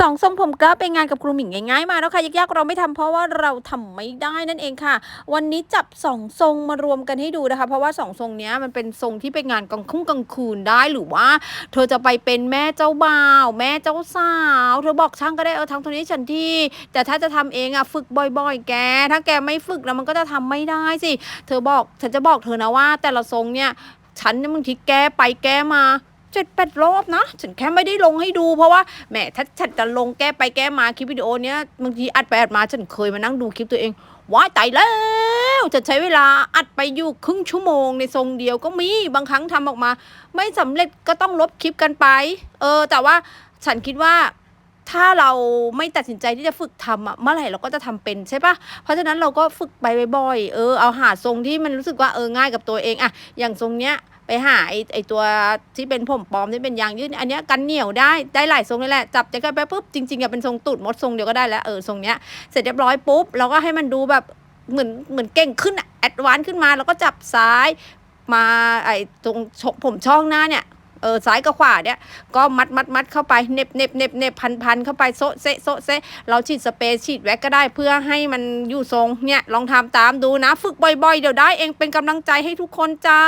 สองทรงผมก็ไปงานกับครูหมิงง่ายๆมาแล้วค่ะยากๆเราไม่ทำเพราะว่าเราทำไม่ได้นั่นเองค่ะ วันนี้จับสองทรงมารวมกันให้ดูนะคะ เพราะว่าสองทรงเนี้ยมันเป็นทรงที่ไปงานกลางค่ำกลางคืนได้หรือว่า เธอจะไปเป็นแม่เจ้าบ่าวแม่เจ้าสาวเธอบอกช่างก็ได้เออทำตรงนี้ฉันที่ แต่ถ้าจะทำเองอะฝึกบ่อยๆ แก ถ้าแกไม่ฝึกแล้วมันก็จะทำไม่ได้สิเธอบอกฉันจะบอกเธอนะว่า แต่ละทรงเนี่ยฉันเนี่ยบางทีแก้ไปแก้มา เจ็ดแปดรอบนะ ฉันแค่ไม่ได้ลงให้ดูเพราะว่าแหมถ้าฉันจะลงแก้ไปแก้มาคลิปวิดีโอเนี้ยบางทีอัดไปอัดมาฉันเคยมานั่งดูคลิปตัวเองว้ายตายแล้วจะใช้เวลาอัดไปอยู่ครึ่งชั่วโมงในทรงเดียวก็มีบางครั้งทำออกมา ไม่สำเร็จก็ต้องลบคลิปกันไป เออ แต่ว่าฉันคิดว่า ถ้าเราไม่ตัดสินใจที่จะฝึกทำอะเมื่อไหร่เราก็จะทำเป็นใช่ปะเพราะฉะนั้นเราก็ฝึกไปบ่อยๆเออเอาหาทรงที่มันรู้สึกว่าเออง่ายกับตัวเองอะอย่างทรงเนี้ยไปหาไอไอตัวที่เป็นผมปลอมที่เป็นยางยืดอันเนี้ยกันเหนียวได้ได้หลายทรงเลยแหละจับจะกันไปปุ๊บจริงๆอะเป็นทรงตูดมดทรงเดียวก็ได้แล้วเออทรงเนี้ยเสร็จเรียบร้อยปุ๊บเราก็ให้มันดูแบบเหมือนเหมือนเก่งขึ้นอะแอดวานขึ้นมาแล้วก็จับซ้ายมาไอตรงผมช่องหน้าเนี่ย เออซ้ายกับขวาเนี่ยก็มัดมัดมัดเข้าไปเน็บเน็บเน็บเน็บพันพันเข้าไปโซเซโซเซเราฉีดสเปรย์ฉีดแว็กก็ได้เพื่อให้มันอยู่ทรงเนี่ยลองทำตามดูนะ ฝึกบ่อยๆ เดี๋ยวได้เองเป็นกำลังใจให้ทุกคนจ้า